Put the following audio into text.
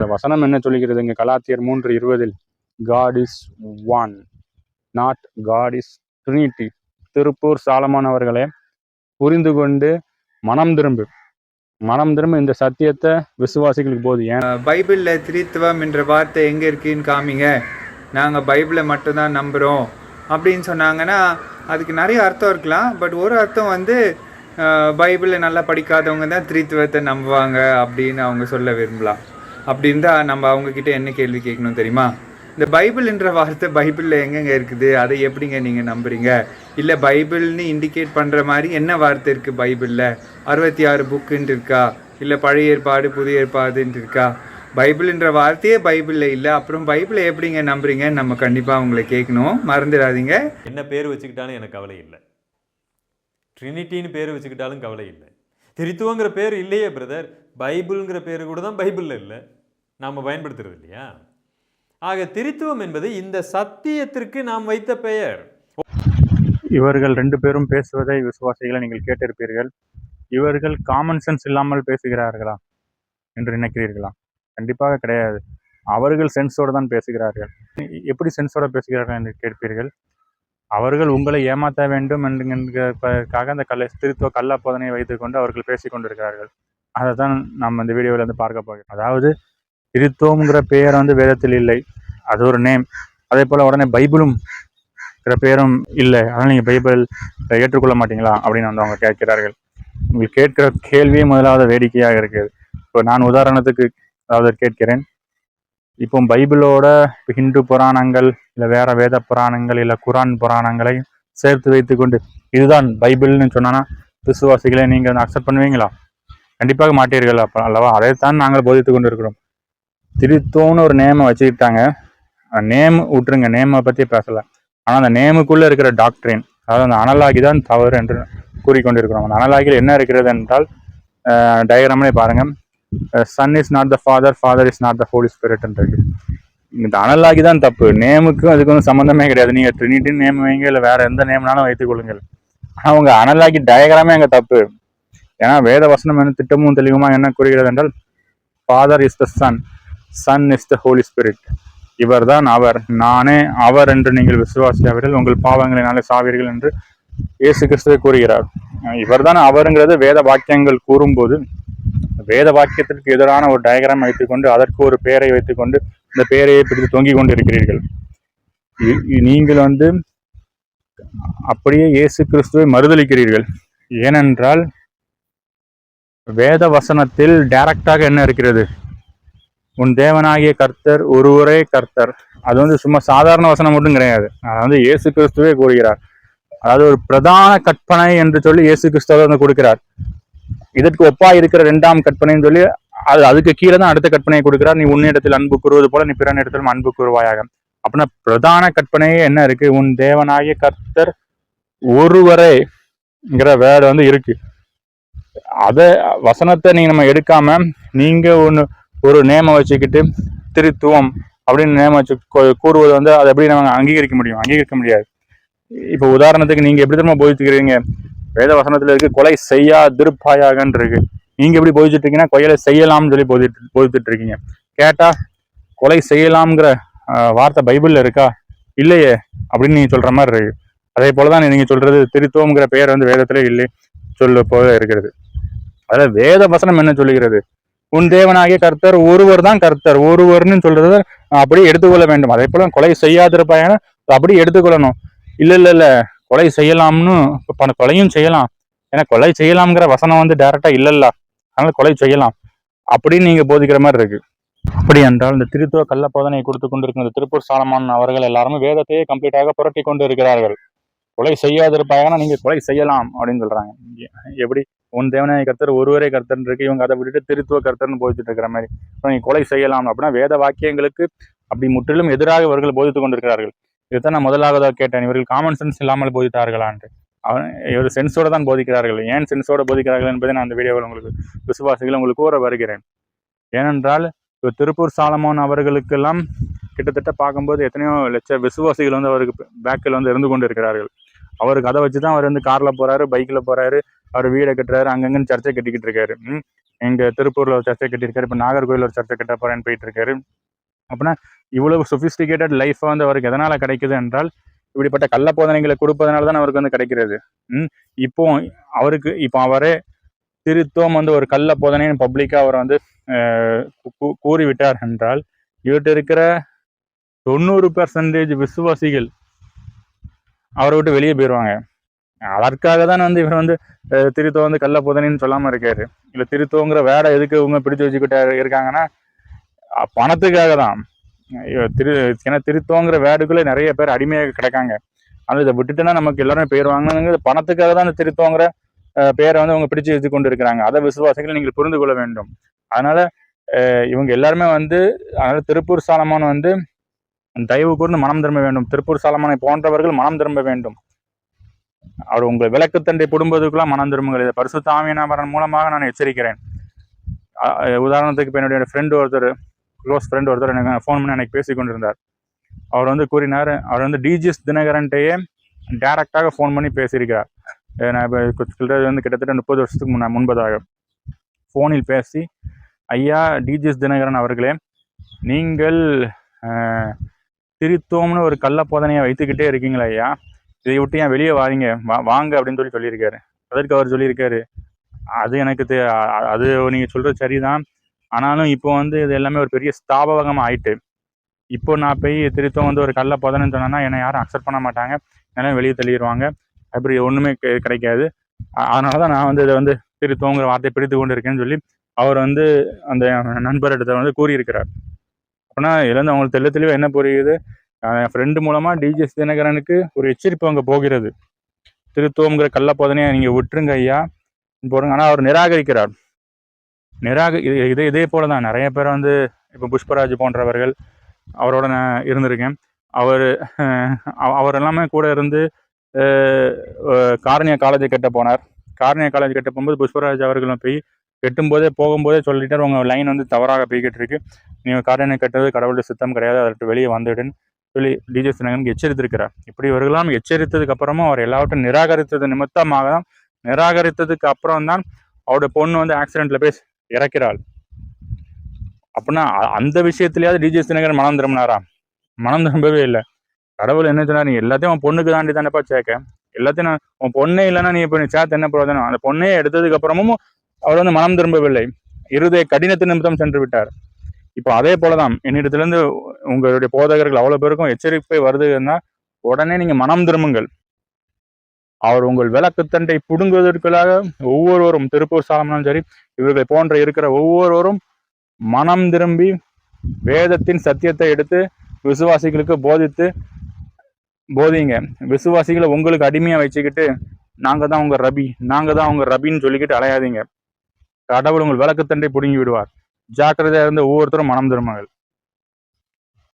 இந்த வசனம் என்ன சொல்லுகிறது? இங்கே கலாத்தியர் மூன்று இருபதில் God is one not God is Trinity Tiruppur சாலமானவர்களை புரிந்து கொண்டு மனம் திரும்பு. மனம் திரும்ப இந்த சத்தியத்தை விசுவாசிகளுக்கு போது ஏன்? பைபிளில் திரித்துவம் என்ற வார்த்தை எங்கே இருக்குன்னு காமிங்க. நாங்கள் பைபிளை மட்டும்தான் நம்புகிறோம் அப்படின்னு சொன்னாங்கன்னா அதுக்கு நிறைய அர்த்தம் இருக்கலாம். பட் ஒரு அர்த்தம் வந்து பைபிளை நல்லா படிக்காதவங்க தான் திரித்துவத்தை நம்புவாங்க அப்படின்னு அவங்க சொல்ல விரும்பலாம். அப்படி இருந்தால் நம்ம அவங்கக்கிட்ட என்ன கேள்வி கேட்கணும் தெரியுமா? இந்த பைபிள்ன்ற வார்த்தை பைபிளில் எங்கெங்கே இருக்குது? அதை எப்படிங்க நீங்கள் நம்புறீங்க? இல்லை பைபிள்னு இண்டிகேட் பண்ணுற மாதிரி என்ன வார்த்தை இருக்குது பைபிளில்? அறுபத்தி ஆறு புக்குன்ட்டு இருக்கா? இல்லை பழைய ஏற்பாடு புதிய ஏற்பாடுன்ட்டு இருக்கா? பைபிள்ன்ற வார்த்தையே பைபிளில் இல்லை. அப்புறம் பைபிளை எப்படிங்க நம்புறீங்கன்னு நம்ம கண்டிப்பாக உங்களை கேட்கணும். மறந்துடாதீங்க. என்ன பேர் வச்சுக்கிட்டாலும் எனக்கு கவலை இல்லை. ட்ரினிட்டின்னு பேர் வச்சுக்கிட்டாலும் கவலை இல்லை. திருத்துவங்கிற பேர் இல்லையே பிரதர் பைபிள்ங்கிற பேர் கூட தான் பைபிளில் இல்லை. நாம் பயன்படுத்துறது இல்லையா? ஆக திருத்துவம் என்பது இந்த சத்தியத்திற்கு நாம் வைத்த பெயர். இவர்கள் ரெண்டு பேரும் பேசுவதை விசுவாசிகளை நீங்கள் கேட்டிருப்பீர்கள். இவர்கள் காமன் சென்ஸ் இல்லாமல் பேசுகிறார்களா என்று நினைக்கிறீர்களா? கண்டிப்பாக கிடையாது. அவர்கள் சென்ஸோடு தான் பேசுகிறார்கள். எப்படி சென்ஸோட பேசுகிறார்கள் என்று கேட்பீர்கள்? அவர்கள் உங்களை ஏமாற்ற வேண்டும் என்கிறதுக்காக அந்த கல்லை திருத்துவ கள்ள போதனையை வைத்துக்கொண்டு அவர்கள் பேசிக் கொண்டிருக்கிறார்கள். அதை தான் நம்ம இந்த வீடியோவில் வந்து பார்க்க போகிறோம். அதாவது திருத்துவங்கிற பெயர் வந்து வேதத்தில் இல்லை. அது ஒரு நேம் அதே போல் உடனே பைபிளும் இருக்கிற பேரும் இல்லை. அதனால் நீங்கள் பைபிள் ஏற்றுக்கொள்ள மாட்டீங்களா? அப்படின்னு வந்து அவங்க கேட்கிறார்கள். உங்களுக்கு கேட்கிற கேள்வியே முதலாவது வேடிக்கையாக இருக்குது. இப்போ நான் உதாரணத்துக்கு அதாவது கேட்கிறேன். இப்போ பைபிளோட இப்போ ஹிந்து புராணங்கள் இல்லை வேற வேத புராணங்கள் இல்லை குரான் புராணங்களை சேர்த்து வைத்துக்கொண்டு இதுதான் பைபிள்னு சொன்னான்னா விசுவாசிகளை நீங்கள் அக்செப்ட் பண்ணுவீங்களா? கண்டிப்பாக மாட்டீர்கள் அப்போ அல்லவா? அதைத்தான் நாங்கள் போதித்து கொண்டு இருக்கிறோம் திருத்தோன்னு ஒரு நேமை வச்சுக்கிட்டாங்க. நேம் விட்டுருங்க நேமை பற்றி பேசலை. ஆனால் அந்த நேமுக்குள்ளே இருக்கிற டாக்டரின் அதாவது அந்த அனலாகி தான் தவறு என்று கூறிக்கொண்டிருக்கிறோம். அந்த அனலாகியில் என்ன இருக்கிறது என்றால் டயக்ராம்லே பாருங்கள் Son is not the Father Father is not the Holy ஸ்பிரிட்ன்றது இந்த அனலாகி தான் தப்பு. நேமுக்கும் அதுக்கு வந்து சம்மந்தமே கிடையாது. நீங்கள் ட்ரினிட்டின்னு நேம் வைங்க இல்லை வேற எந்த நேம்னாலும் வைத்துக் கொள்ளுங்கள். ஆனால் உங்கள் அனலாகி டயக்ராமே அங்கே தப்பு. ஏன்னா வேத வசனம் என்ன திட்டமும் தெளிவுமா என்ன கூறுகிறது என்றால் Father is the Son Son is the Holy Spirit இவர்தான் அவர். நானே அவர் என்று நீங்கள் விசுவாசியாவீர்கள் உங்கள் பாவங்களினாலே சாவீர்கள் என்று இயேசு கிறிஸ்துவை கூறுகிறார். இவர் இவர்தான் அவருங்கிறது வேத வாக்கியங்கள் கூறும்போது வேத வாக்கியத்திற்கு எதிரான ஒரு டயக்ராம் வைத்துக்கொண்டு அதற்கு ஒரு பெயரை வைத்துக்கொண்டு இந்த பெயரையை பிடித்து தொங்கிக் கொண்டிருக்கிறீர்கள். இருக்கிறீர்கள் நீங்கள் வந்து அப்படியே இயேசு கிறிஸ்துவை மறுதளிக்கிறீர்கள் ஏனென்றால் வேத வசனத்தில் டைரக்டாக என்ன இருக்கிறது? உன் தேவனாகிய கர்த்தர் ஒருவரே கர்த்தர். அது வந்து சும்மா சாதாரண வசனம் மட்டும் கிடையாது. அது வந்து இயேசு கிறிஸ்துவே கூறுகிறார். அதாவது ஒரு பிரதான கற்பனை என்று சொல்லி இயேசு கிறிஸ்துவை வந்து கொடுக்கிறார். இதற்கு ஒப்பா இருக்கிற ரெண்டாம் கற்பனைன்னு சொல்லி அது அதுக்கு கீழே தான் அடுத்த கற்பனையை கொடுக்குறா நீ உன்னிடத்தில் அன்பு கூறுவது போல நீ பிறனிடத்திலும் அன்பு கூறுவாயாக. அப்படின்னா பிரதான கற்பனையே என்ன இருக்கு? உன் தேவனாகிய கர்த்தர் ஒருவரைங்கிற வேர்டு வந்து இருக்கு. அத வசனத்தை நீங்க நம்ம எடுக்காம நீங்க ஒன்று ஒரு நேம வச்சுக்கிட்டு திருத்துவம் அப்படின்னு நேம வச்சு கூறுவது வந்து அதை எப்படி நம்ம அங்கீகரிக்க முடியும்? அங்கீகரிக்க முடியாது. இப்போ உதாரணத்துக்கு நீங்க எப்படி திரும்ப போதித்துக்கிறீங்க வேத வசனத்துல இருக்கு கொலை செய்யா திருப்பாயாகன்னு இருக்கு நீங்க எப்படி போதிச்சுட்டு இருக்கீங்கன்னா கொலை செய்யலாம்னு சொல்லி போதிட்டு போதித்துட்டு இருக்கீங்க கேட்டா கொலை செய்யலாம்ங்கிற வார்த்தை பைபிள்ல இருக்கா? இல்லையே அப்படின்னு நீங்க சொல்ற மாதிரி இருக்கு. அதே போலதான் நீங்க சொல்றது திருத்துவம்ங்கிற பெயர் வந்து வேதத்திலே இல்லை சொல்ல போல இருக்கிறது. அதுல வேத வசனம் என்ன சொல்லுகிறது? உன் தேவனாகிய கர்த்தர் ஒருவர் தான் கர்த்தர். ஒருவர்னு சொல்றத அப்படியே எடுத்துக்கொள்ள வேண்டும். அதே போல கொலை செய்யாதிருப்பாயான அப்படியே எடுத்துக்கொள்ளணும். இல்ல இல்ல இல்ல. கொலை செய்யலாம்னு பண பல கொலையும் செய்யலாம். ஏன்னா கொலை செய்யலாம்ங்கிற வசனம் வந்து டைரக்டா இல்லல்ல. அதனால கொலை செய்யலாம். அப்படின்னு நீங்க போதிக்கிற மாதிரி இருக்கு. அப்படி என்றால் இந்த திருத்துவ கள்ள போதனை கொடுத்து கொண்டிருக்கிற இந்த திருப்பூர் சாலமான் அவர்கள் எல்லாருமே வேதத்தையே கம்ப்ளீட்டாக புரட்டி கொண்டு இருக்கிறார்கள் கொலை செய்யாதிருப்பாங்கன்னா நீங்க கொலை செய்யலாம் அப்படின்னு சொல்றாங்க. எப்படி? உன் தேவனாய கர்த்தர் ஒருவரே கர்த்தர் இருக்கு. இவங்க அதை விட்டுட்டு திருத்துவ கர்த்தர்னு போதிச்சுட்டு இருக்கிற மாதிரி. அப்ப நீங்க கொலை செய்யலாம் அப்படின்னா வேத வாக்கியங்களுக்கு அப்படி முற்றிலும் எதிராக இவர்கள் போதித்து கொண்டிருக்கிறார்கள். இதுதான் நான் முதலாவதாக கேட்டேன். இவர்கள் காமன் சென்ஸ் இல்லாமல் போதித்தார்களான்ட்டு அவன் இவர் சென்ஸோட தான் போதிக்கிறார்கள். ஏன் சென்ஸோட போதிக்கிறார்கள் என்பதை நான் அந்த வீடியோவில் உங்களுக்கு விசுவாசிகள் உங்களுக்கு கூற வருகிறேன். ஏனென்றால் இப்போ திருப்பூர் சாலமோன் அவர்களுக்கெல்லாம் கிட்டத்தட்ட பார்க்கும்போது எத்தனையோ லட்ச விசுவாசிகள் வந்து அவருக்கு பேக்கில் வந்து இருந்து கொண்டு இருக்கிறார்கள் அவருக்கு அதை வச்சு தான் அவர் வந்து காரில் போகிறாரு பைக்கில் போகிறாரு அவர் வீடை கட்டுறாரு அங்கங்கன்னு சர்ச்சை கட்டிக்கிட்டு இருக்காரு. எங்கள் திருப்பூரில் ஒரு சர்ச்சை கட்டியிருக்காரு இப்போ நாகர்கோவில் ஒரு சர்ச்சை கட்ட போகிறேன்னு போயிட்டு இருக்காரு. அப்படின்னா இவ்வளவு சொஃபிஸ்டிகேட்டட் லைஃப் வந்து அவருக்கு எதனால் கிடைக்குது என்றால் இப்படிப்பட்ட கள்ள போதனைகளை கொடுப்பதனால தான் அவருக்கு வந்து கிடைக்கிறது. ம் இப்போ அவருக்கு இப்போ அவரே திருத்தம் வந்து ஒரு கள்ள போதனைன்னு பப்ளிக்காக அவர் வந்து கூ- கூறிவிட்டார் என்றால் இவர்கிட்ட இருக்கிற தொண்ணூறு பெர்சன்டேஜ் விசுவாசிகள் அவரை விட்டு வெளியே போயிடுவாங்க அதற்காக தான் வந்து இவர் வந்து அஹ், திருத்தம் வந்து கள்ள போதனைன்னு சொல்லாமல் இருக்காரு. இல்லை திருத்தோங்கிற வேட எதுக்கு இவங்க பிடிச்சு வச்சுக்கிட்டு இருக்காங்கன்னா பணத்துக்காக தான். திரு ஏன்னா திருத்தோங்கிற வேர்டுக்குள்ளே நிறைய பேர் அடிமையாக கிடக்காங்க. ஆனால் இதை விட்டுட்டுனா நமக்கு எல்லாருமே பேர் வாங்கினது பணத்துக்காக தான் இந்த திருத்தோங்கிற பேரை வந்து அவங்க பிடிச்சு வச்சு கொண்டு இருக்கிறாங்க அதை விசுவாசிகள் நீங்கள் புரிந்து கொள்ள வேண்டும். அதனால் இவங்க எல்லாருமே வந்து அதனால் திருப்பூர் சாலமான் வந்து தயவு கூர்ந்து மனம் திரும்ப வேண்டும். திருப்பூர் சாலமானை போன்றவர்கள் மனம் திரும்ப வேண்டும். அவர் உங்கள் விளக்குத்தண்டை புடும்பதுக்குலாம் மனம் திரும்புங்கள். இதை பரிசுத்த ஆவியானவரன் மூலமாக நான் எச்சரிக்கிறேன். உதாரணத்துக்கு இப்போ என்னுடைய ஃப்ரெண்டு ஒருத்தர் க்ளோஸ் ஃப்ரெண்ட் ஒருத்தர் எனக்கு ஃபோன் பண்ணி எனக்கு பேசி கொண்டிருந்தார் அவர் வந்து கூறினார் அவர் வந்து டிஜிஎஸ் தினகரன்ட்டையே டேரெக்டாக ஃபோன் பண்ணி பேசியிருக்கிறார். நான் இப்போ சொல்கிறது வந்து கிட்டத்தட்ட முப்பது வருஷத்துக்கு முன்ன முன்பதாக ஃபோனில் பேசி ஐயா டிஜிஎஸ் தினகரன் அவர்களே நீங்கள் திருத்தோம்னு ஒரு கள்ள போதனையை வைத்துக்கிட்டே இருக்கீங்களா ஐயா? இதை விட்டு ஏன் வெளியே வாரீங்க? வா வாங்க அப்படின்னு சொல்லி சொல்லியிருக்காரு. அதற்கு அவர் சொல்லியிருக்காரு அது எனக்கு தெ- அது நீங்கள் சொல்கிறது சரிதான். ஆனாலும் இப்போ வந்து இது எல்லாமே ஒரு பெரிய ஸ்தாபகமாக ஆயிட்டு இப்போ நான் போய் திருத்தம் வந்து ஒரு கல்லை புதனன்னு சொன்னேன்னா என்னை யாரும் அக்செப்ட் பண்ண மாட்டாங்க. எல்லாம் வெளியே தள்ளிடுவாங்க அப்படி ஒன்றுமே கெ- கிடைக்காது. அதனால தான் நான் வந்து இதை வந்து திருத்தோங்கிற வார்த்தையை பிடித்து கொண்டு இருக்கேன்னு சொல்லி அவர் வந்து அந்த நண்பரிடத்தை வந்து கூறியிருக்கிறார். அப்படின்னா இதுலேருந்து அவங்களுக்கு தெள்ள தெளிவாக என்ன புரியுது? என் ஃப்ரெண்டு மூலமாக டிஜிஎஸ் தினகரனுக்கு ஒரு எச்சரிப்பு அங்கே போகிறது. திருத்தோங்கிற கள்ளப்போதனையை நீங்கள் விட்டுருங்க ஐயா. போடுங்க. ஆனால் அவர் நிராகரிக்கிறார். நிராக இது இதே இதே போல தான் நிறைய பேர் வந்து இப்போ புஷ்பராஜ் போன்றவர்கள் அவரோட நான் இருந்திருக்கேன். அவர் அவர் எல்லாமே கூட இருந்து காரணியா காலேஜை கட்ட போனார். காரணியா காலேஜ் கட்ட போகும்போது புஷ்பராஜ் அவர்களும் போய் கெட்டும்போதே போகும்போதே சொல்லிட்டார். உங்கள் லைன் வந்து தவறாக போய்கிட்டு இருக்கு நீங்கள் காரணியை கட்டுறது கடவுளுடைய சித்தம் கிடையாது. அதற்கு வெளியே வந்துடுன்னு சொல்லி டிஜே சினகனுக்கு எச்சரித்திருக்கிறார். இப்படி இவர்களெல்லாம் எச்சரித்ததுக்கு அப்புறமும் அவர் எல்லாவற்றையும் நிராகரித்தது நிமித்தமாக தான் நிராகரித்ததுக்கு அப்புறம் தான் அவருடைய பொண்ணு வந்து ஆக்சிடெண்ட்டில் போய் இறக்கிறாள். அப்படின்னா அந்த விஷயத்துலயாவது டிஜே தினகரன் மனம் திரும்பினாரா? மனம் திரும்பவே இல்லை. கடவுள் என்ன சொன்னார்? நீ எல்லாத்தையும் உன் பொண்ணுக்கு தாண்டி தானேப்பா சேர்க்க. எல்லாத்தையும் நான் உன் பொண்ணே இல்லைன்னா நீ இப்போ நீ சேர்த்து என்ன பிரயோஜனம்? அந்த பொண்ணையே எடுத்ததுக்கு அப்புறமும் அவர் வந்து மனம் திரும்பவில்லை. இருதய கடினத்து நிமித்தம் சென்று விட்டார். இப்போ அதே போலதான் என்னிடத்துலேருந்து உங்களுடைய போதகர்கள் அவ்வளவு பேருக்கும் எச்சரிப்பை வருதுன்னா உடனே நீங்க மனம் திரும்புங்கள். அவர் உங்கள் விளக்குத்தண்டை புடுங்குவதற்காக ஒவ்வொருவரும் திருப்பூர் சாலமனும் சரி இவர்களை போன்ற இருக்கிற ஒவ்வொருவரும் மனம் திரும்பி வேதத்தின் சத்தியத்தை எடுத்து விசுவாசிகளுக்கு போதித்து போதிங்க விசுவாசிகளை உங்களுக்கு அடிமையாக வச்சுக்கிட்டு நாங்கள் தான் உங்கள் ரபி நாங்கள் தான் உங்கள் ரபின்னு சொல்லிக்கிட்டு அலையாதீங்க. கடவுள் உங்கள் விளக்குத்தண்டை பிடுங்கி விடுவார். ஜாக்கிரதையாக இருந்த ஒவ்வொருத்தரும் மனம் திரும்புங்கள்.